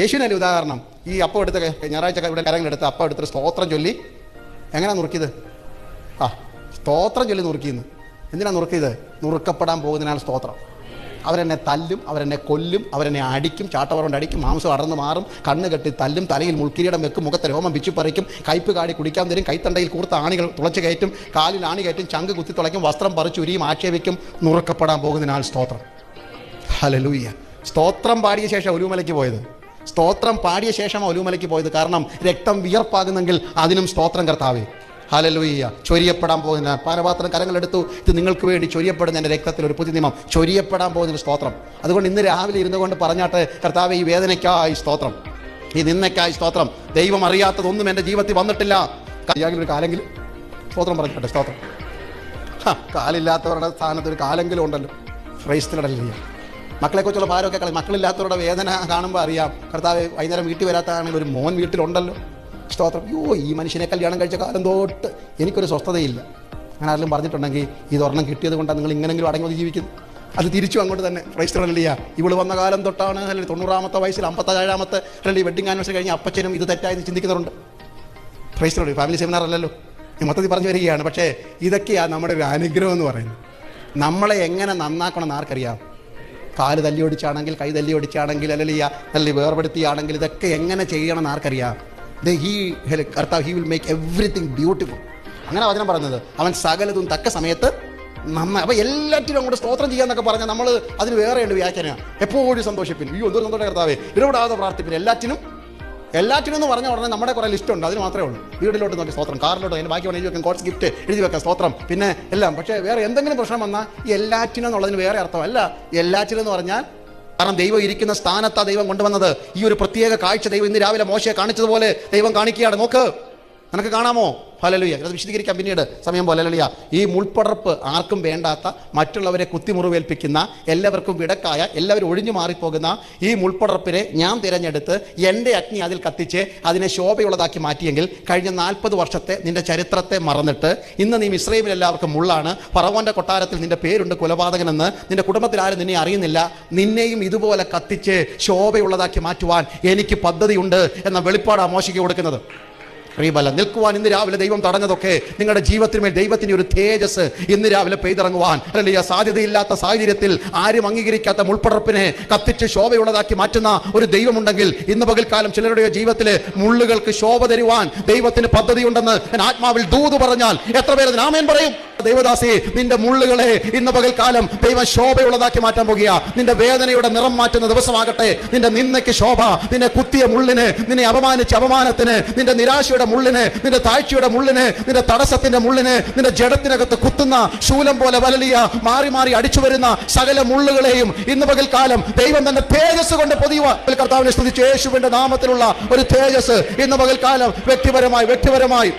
യേശുവിനല്ലേ ഉദാഹരണം? ഈ അപ്പം എടുത്ത് ഞായറാഴ്ച ഇവിടെ കരങ്ങളെടുത്ത് അപ്പം എടുത്തൊരു സ്തോത്രം ചൊല്ലി. എങ്ങനെയാണ് നുറുക്കിയത്? ആ സ്തോത്രം ചൊല്ലി നുറുക്കിയെന്ന് എന്തിനാണ് നുറുക്കിയത്? നുറുക്കപ്പെടാൻ പോകുന്നതിനാണ് സ്തോത്രം. അവരെന്നെ തല്ലും അവരെന്നെ കൊല്ലും അവരെന്നെ അടിക്കും കൊണ്ട് അടിക്കും മാംസം അടർന്നു മാറും കണ്ണ് കെട്ടി തല്ലും തലയിൽ മുൾക്കിരീടം വെക്കും മുഖത്ത് രോമം പിച്ചു പറിക്കും കയ്പ് കാടി കുടിക്കാൻ തരും കൈത്തണ്ടയിൽ കൂർത്ത ആണികൾ തുളച്ച് കയറ്റും കാലിൽ ആണി കയറ്റും ചങ്ക് കുത്തി തുളയ്ക്കും വസ്ത്രം പറിച്ചുരിയും ആക്ഷേപിക്കും നുറുക്കപ്പെടാൻ പോകുന്നതിനാൽ സ്തോത്രം. ഹലലൂയ്യ സ്തോത്രം പാടിയ ശേഷം ഒരുമലയ്ക്ക് പോയത്. സ്തോത്രം പാടിയ ശേഷം ഒലുമലയ്ക്ക് പോയത്. കാരണം രക്തം വിയർപ്പാകുന്നെങ്കിൽ അതിനും സ്തോത്രം കർത്താവേ. ഹലലൂയ്യ ചൊരിയപ്പെടാൻ പോകുന്ന പാനപാത്രം കരങ്ങളെടുത്തു. ഇത് നിങ്ങൾക്ക് വേണ്ടി ചൊരിയപ്പെടുന്ന എന്റെ രക്തത്തിൽ ഒരു പുതിയ നിയമം. ചൊരിയപ്പെടാൻ പോകുന്ന സ്തോത്രം. അതുകൊണ്ട് ഇന്ന് രാവിലെ ഇരുന്നു കൊണ്ട് പറഞ്ഞാട്ടെ കർത്താവ് ഈ വേദനയ്ക്കായി സ്തോത്രം. ഈ നിന്നയ്ക്കായി സ്തോത്രം. ദൈവം അറിയാത്തതൊന്നും എന്റെ ജീവിതത്തിൽ വന്നിട്ടില്ല. ഒരു കാലെങ്കിലും സ്തോത്രം പറഞ്ഞോട്ടെ സ്തോത്രം. കാലില്ലാത്തവരുടെ സ്ഥാനത്ത് ഒരു കാലെങ്കിലും ഉണ്ടല്ലോ. ക്രൈസ്തലടല്ല മക്കളെ കുറിച്ചുള്ള ഭാരമൊക്കെ കളി. മക്കളില്ലാത്തവരുടെ വേദന കാണുമ്പോൾ അറിയാം. കർത്താവ് വൈകുന്നേരം വീട്ടിൽ വരാത്തതാണെങ്കിൽ ഒരു മോൻ വീട്ടിലുണ്ടല്ലോ. സ്തോത്രം. അയ്യോ ഈ മനുഷ്യനെ കല്യാണം കഴിച്ച കാലം തൊട്ട് എനിക്കൊരു സ്വസ്ഥതയില്ല. അങ്ങനെ ആരെങ്കിലും പറഞ്ഞിട്ടുണ്ടെങ്കിൽ ഇത് ഒരെണ്ണം കിട്ടിയത് കൊണ്ടാണ് നിങ്ങൾ ഇങ്ങനെങ്കിലും അടങ്ങി ഒതുങ്ങി ജീവിക്കുന്നു. അത് തിരിച്ചു അങ്ങോട്ട് തന്നെ. ക്രൈസ്തവരല്ല ഇവൾ വന്ന കാലം തൊട്ടാണ് അല്ലെങ്കിൽ തൊണ്ണൂറാമത്തെ വയസ്സിൽ അമ്പത്തേഴാമത്തെ അല്ലെങ്കിൽ വെഡിങ് ആനിവേഴ്സറി കഴിഞ്ഞ് അപ്പച്ചനും ഇത് തെറ്റായെന്ന് ചിന്തിക്കുന്നവരുണ്ട് ക്രൈസ്തവർ ഫാമിലി സെമിനാർ അല്ലല്ലോ. മൊത്തത്തിൽ പറഞ്ഞു വരികയാണ്. പക്ഷേ ഇതൊക്കെയാണ് നമ്മുടെ ഒരു അനുഗ്രഹം എന്ന് പറയുന്നത്. നമ്മളെ എങ്ങനെ നന്നാക്കണം എന്ന് ആർക്കറിയാം? കാൽ തല്ലി ഒടിച്ചാണെങ്കിൽ കൈ തല്ലി ഒടിച്ചാണെങ്കിൽ അല്ലെങ്കിൽ തല്ലി വേർപെടുത്തിയാണെങ്കിൽ ഇതൊക്കെ എങ്ങനെ ചെയ്യണം ആർക്കറിയാം? ദേ ഹീ കർത്താവ് he will make everything beautiful അങ്ങനെ വചനം പറഞ്ഞത്. അവൻ സകലതും തക്ക സമയത്ത് നന്നായി അപ്പോൾ എല്ലാറ്റിനും അങ്ങോട്ട് സ്തോത്രം ചെയ്യാന്നൊക്കെ പറഞ്ഞാൽ നമ്മൾ അതിന് വേറെ ഉണ്ട് വ്യാഖ്യാനം. എപ്പോഴും സന്തോഷിപ്പിൻ. ഈ ഒന്നും സന്തോഷം കർത്താവേ. ഇടപെടാതെ പ്രാർത്ഥിപ്പിൻ. എല്ലാറ്റിനും എല്ലാറ്റിനും എന്ന് പറഞ്ഞ ഉടനെ നമ്മുടെ കുറേ ലിസ്റ്റ് ഉണ്ട്. അതിന് മാത്രമേ ഉള്ളൂ. വീട്ടിലോട്ട് നോക്കി സ്തോത്രം. കാറിലോട്ട് അതിന് ബാക്കി എഴുതി വെക്കാം. കോട്സ് ഗിഫ്റ്റ് എഴുതി വെക്കാം. സ്തോത്രം. പിന്നെ എല്ലാം. പക്ഷേ വേറെ എന്തെങ്കിലും പ്രശ്നം വന്നാൽ എല്ലാറ്റിനും എന്നുള്ളതിന് വേറെ അർത്ഥമല്ല എല്ലാറ്റിനും എന്ന് പറഞ്ഞാൽ കാരണം ദൈവം ഇരിക്കുന്ന സ്ഥാനത്താ ദൈവം കൊണ്ടുവന്നത്. ഈ ഒരു പ്രത്യേക കാഴ്ച ദൈവം ഇന്ന് രാവിലെ മോശയെ കാണിച്ചതുപോലെ ദൈവം കാണിക്കുകയാണ്. നോക്ക്. നിനക്ക് കാണാമോ? ഫലലുയ അത് വിശദീകരിക്കാം പിന്നീട്. സമയം പോലെ ലളിയ ഈ മുൾപ്പടർപ്പ് ആർക്കും വേണ്ടാത്ത മറ്റുള്ളവരെ കുത്തിമുറിവേൽപ്പിക്കുന്ന എല്ലാവർക്കും വിടക്കായ എല്ലാവരും ഒഴിഞ്ഞു മാറിപ്പോകുന്ന ഈ മുൾപ്പടർപ്പിനെ ഞാൻ തിരഞ്ഞെടുത്ത് എന്റെ അഗ്നി അതിൽ കത്തിച്ച് അതിനെ ശോഭയുള്ളതാക്കി മാറ്റിയെങ്കിൽ കഴിഞ്ഞ നാൽപ്പത് വർഷത്തെ നിന്റെ ചരിത്രത്തെ മറന്നിട്ട് ഇന്ന് നീ ഇസ്രയേലിൽ എല്ലാവർക്കും മുള്ളാണ്. പറവോന്റെ കൊട്ടാരത്തിൽ നിന്റെ പേരുണ്ട് കൊലപാതകനെന്ന്. നിന്റെ കുടുംബത്തിൽ ആരും നിന്നെ അറിയുന്നില്ല. നിന്നെയും ഇതുപോലെ കത്തിച്ച് ശോഭയുള്ളതാക്കി മാറ്റുവാൻ എനിക്ക് പദ്ധതിയുണ്ട് എന്ന വെളിപ്പാടാണ് മോശയ്ക്ക് കൊടുക്കുന്നത്. റീബല നിൽക്കുവാൻ ഇന്ന് രാവിലെ ദൈവം തടഞ്ഞതൊക്കെ നിങ്ങളുടെ ജീവിതത്തിന്മേൽ ദൈവത്തിന് ഒരു തേജസ് ഇന്ന് രാവിലെ പെയ്തിറങ്ങുവാൻ. അല്ലെങ്കിൽ സാധ്യതയില്ലാത്ത സാഹചര്യത്തിൽ ആരും അംഗീകരിക്കാത്ത മുൾപ്പടർപ്പിനെ കത്തിച്ച് ശോഭയുള്ളതാക്കി മാറ്റുന്ന ഒരു ദൈവമുണ്ടെങ്കിൽ ഇന്ന് പകൽക്കാലം ചിലരുടെ ജീവിതത്തിലെ മുള്ളുകൾക്ക് ശോഭ തരുവാൻ ദൈവത്തിന് പദ്ധതിയുണ്ടെന്ന് ആത്മാവിൽ ദൂത് പറഞ്ഞാൽ എത്ര പേര് നാമേൻ പറയും? ദൈവദാസി നിന്റെ മുള്ളുകളെ ഇന്ന് പകൽക്കാലം ദൈവം ശോഭയുള്ളതാക്കി മാറ്റാൻ പോകുക നിന്റെ വേദനയുടെ നിറം മാറ്റുന്ന ദിവസമാകട്ടെ. നിന്റെ നിന്നയ്ക്ക് ശോഭ നിന്നെ കുത്തിയ മുള്ളിന് നിന്നെ അപമാനിച്ച അപമാനത്തിന് നിന്റെ നിരാശയുടെ മുള്ളിന് നിന്റെ താഴ്ചയുടെ മുള്ളിന് നിന്റെ തടസ്സത്തിന്റെ മുള്ളിന് നിന്റെ ജഡത്തിനകത്ത് കുത്തുന്ന ശൂലം പോലെ വലലിയ മാറി മാറി അടിച്ചു വരുന്ന സകല മുള്ളുകളെയും ഇന്ന് പകൽക്കാലം ദൈവം തന്റെ തേജസ് കൊണ്ട് പൊതിയുവാൻ. കർത്താവിനെ സ്തുതിച്ച് യേശുവിന്റെ നാമത്തിലുള്ള ഒരു തേജസ് ഇന്ന് പകൽക്കാലം വ്യക്തിപരമായി വ്യക്തിപരമായി